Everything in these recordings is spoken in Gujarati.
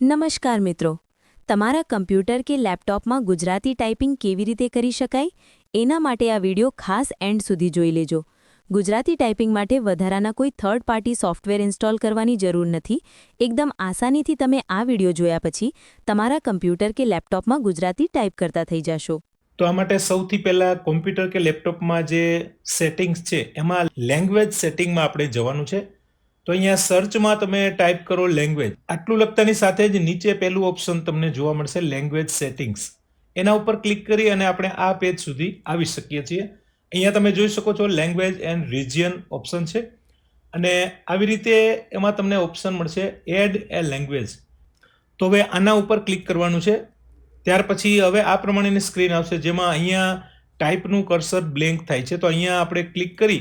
નમસ્કાર મિત્રો. તમારા કમ્પ્યુટર કે લેપટોપમાં ગુજરાતી ટાઈપિંગ કેવી રીતે કરી શકાય? એના માટે આ વિડિયો ખાસ એન્ડ સુધી જોઈ લેજો. ગુજરાતી ટાઈપિંગ માટે વધારાના કોઈ થર્ડ પાર્ટી સોફ્ટવેર ઇન્સ્ટોલ કરવાની જરૂર નથી. એકદમ આસાનીથી તમે આ વિડિયો જોયા પછી તમારા કમ્પ્યુટર કે લેપટોપમાં ગુજરાતી ટાઈપ કરતા થઈ જશો. તો આ માટે સૌથી પહેલા કોમ્પ્યુટર કે લેપટોપમાં જે સેટિંગ્સ છે, એમાં લેંગ્વેજ સેટિંગમાં આપણે જવાનું છે. તો અહીંયા સર્ચમાં તમે ટાઈપ કરો લેંગ્વેજ આટલું લખતાની સાથે જ નીચે પહેલું ઓપ્શન તમને જોવા મળશે લેંગ્વેજ સેટિંગ્સ એના ઉપર ક્લિક કરી અને આપણે આ પેજ સુધી આવી શકીએ છીએ. અહીંયા તમે જોઈ શકો છો લેંગ્વેજ એન્ડ રિજિયન ઓપ્શન છે. અને આવી રીતે એમાં તમને ઓપ્શન મળશે એડ એ લેંગ્વેજ તો હવે આના ઉપર ક્લિક કરવાનું છે. ત્યાર પછી હવે આ પ્રમાણેની સ્ક્રીન આવશે, જેમાં અહીંયા ટાઈપનું કર્સર બ્લેન્ક થાય છે. તો અહીંયા આપણે ક્લિક કરી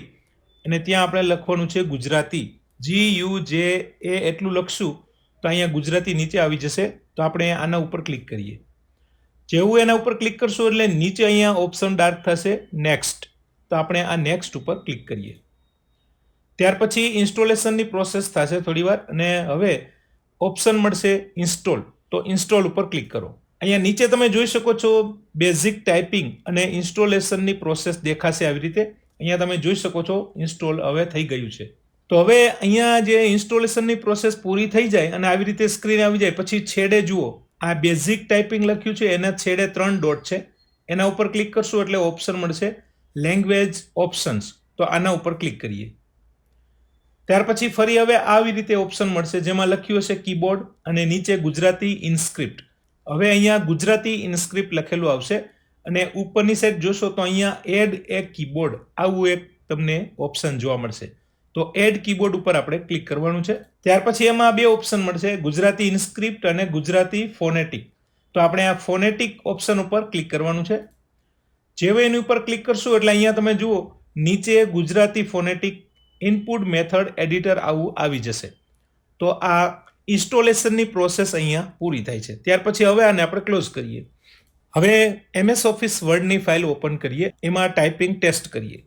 અને ત્યાં આપણે લખવાનું છે ગુજરાતી. જી યુ જે એ એટલું લખશું, તો અહીંયા ગુજરાતી નીચે આવી જશે. તો આપણે આના ઉપર ક્લિક કરીએ. જેવું એના ઉપર ક્લિક કરશું એટલે નીચે અહીંયા ઓપ્શન ડાર્ક થશે નેક્સ્ટ તો આપણે આ નેક્સ્ટ ઉપર ક્લિક કરીએ. ત્યાર પછી ઇન્સ્ટોલેશનની પ્રોસેસ થશે થોડીવાર, અને હવે ઓપ્શન મળશે ઇન્સ્ટોલ તો ઇન્સ્ટોલ ઉપર ક્લિક કરો. અહીંયા નીચે તમે જોઈ શકો છો બેઝિક ટાઈપિંગ અને ઇન્સ્ટોલેશનની પ્રોસેસ દેખાશે આવી રીતે. અહીંયા તમે જોઈ શકો છો ઇન્સ્ટોલ હવે થઈ ગયું છે. તો હવે અહીંયા જે ઇન્સ્ટોલેશનની પ્રોસેસ પૂરી થઈ જાય અને આવી રીતે સ્ક્રીન આવી જાય, પછી છેડે જુઓ. આ બેઝિક ટાઈપિંગ લખ્યું છે, એના છેડે ત્રણ ડોટ છે. એના ઉપર ક્લિક કરશું એટલે ઓપ્શન મળશે, લેંગ્વેજ ઓપ્શન્સ. તો આના ઉપર ક્લિક કરીએ. ત્યાર પછી ફરી હવે આવી રીતે ઓપ્શન મળશે, જેમાં લખ્યું હશે કીબોર્ડ અને નીચે ગુજરાતી ઇન્સ્ક્રિપ્ટ. હવે અહીંયા ગુજરાતી ઇન્સ્ક્રિપ્ટ લખેલું આવશે અને ઉપરની સાઈડ જોશો તો અહીંયા એડ એ કીબોર્ડ. આવું એક તમને ઓપ્શન જોવા મળશે. તો એડ કીબોર્ડ ઉપર આપણે ક્લિક કરવાનું છે. ત્યાર પછી એમાં બે ઓપ્શન મળશે, ગુજરાતી ઇન્સ્ક્રિપ્ટ અને ગુજરાતી ફોનેટિક તો આપણે આ ફોનેટિક ઓપ્શન ઉપર ક્લિક કરવાનું છે. જેવું એની ઉપર ક્લિક કરશું, એટલે અહીંયા તમે જુઓ, નીચે Gujarati phonetic input method editor આવું આવી જશે. તો આ ઇન્સ્ટોલેશનની પ્રોસેસ અહીંયા પૂરી થાય છે. ત્યાર પછી હવે આને આપણે ક્લોઝ કરીએ. હવે એમએસ ઓફિસ વર્ડની ફાઇલ ઓપન કરીએ. એમાં ટાઈપિંગ ટેસ્ટ કરીએ.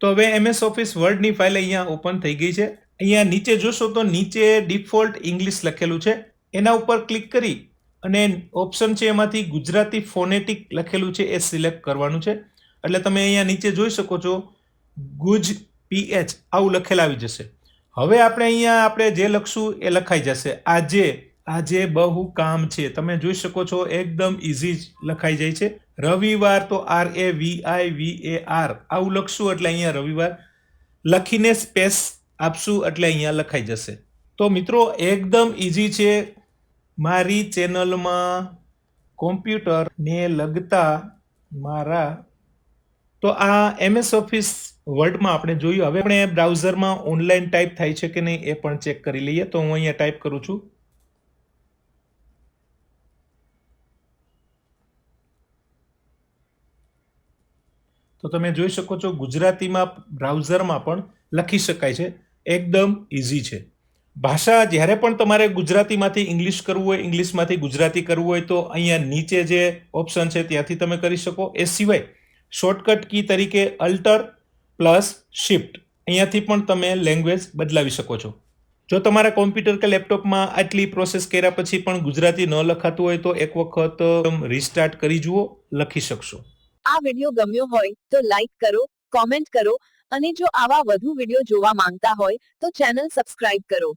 તો હવે એમએસ ઓફિસ વર્ડની ફાઇલ અહીંયા ઓપન થઈ ગઈ છે. અહીંયા નીચે જોશો તો નીચે ડિફોલ્ટ ઇંગ્લિશ લખેલું છે. એના ઉપર ક્લિક કરી અને ઓપ્શન છે એમાંથી ગુજરાતી ફોનેટિક લખેલું છે એ સિલેક્ટ કરવાનું છે. એટલે તમે અહીંયા નીચે જોઈ શકો છો, ગુજ પીએચ આવું લખેલ આવી જશે. હવે આપણે અહીંયા આપણે જે લખશું એ લખાઈ જશે. આજે આજે બહુ કામ છે. તમે જોઈ શકો છો, એકદમ ઇઝી લખાઈ જાય છે. રવિવાર તો આર એ વી આઈ વી એ આર આવું લખશું એટલે અહીંયા રવિવાર. લખીને સ્પેસ આપશું એટલે અહીંયા લખાઈ જશે. તો મિત્રો, એકદમ ઇઝી છે. મારી ચેનલમાં કોમ્પ્યુટરને લગતા મારા તો આ એમએસ ઓફિસ વર્ડમાં આપણે જોયું. હવે આપણે બ્રાઉઝરમાં ઓનલાઈન ટાઈપ થાય છે કે નહીં એ પણ ચેક કરી લઈએ. તો હું અહીંયા ટાઈપ કરું છું. તો તમે જોઈ શકો છો ગુજરાતીમાં બ્રાઉઝરમાં પણ લખી શકાય છે. એકદમ ઇઝી છે. ભાષા જ્યારે પણ તમારે ગુજરાતીમાંથી ઇંગ્લિશ કરવું હોય, ઇંગ્લિશમાંથી ગુજરાતી કરવું હોય, તો અહીંયા નીચે જે ઓપ્શન છે ત્યાંથી તમે કરી શકો. એ સિવાય શોર્ટકટ કી તરીકે અલ્ટર પ્લસ શિફ્ટ. અહીંયાથી પણ તમે લેંગ્વેજ બદલાવી શકો છો. જો તમારા કોમ્પ્યુટર કે લેપટોપમાં આટલી પ્રોસેસ કર્યા પછી પણ ગુજરાતી ન લખાતું હોય, તો એક વખત રિસ્ટાર્ટ કરી જુઓ, લખી શકશો. આ વીડિયો ગમ્યો હોય તો લાઈક કરો કોમેન્ટ કરો અને જો આવા વધુ વીડિયો જોવા માંગતા હોય તો ચેનલ સબસ્ક્રાઇબ કરો.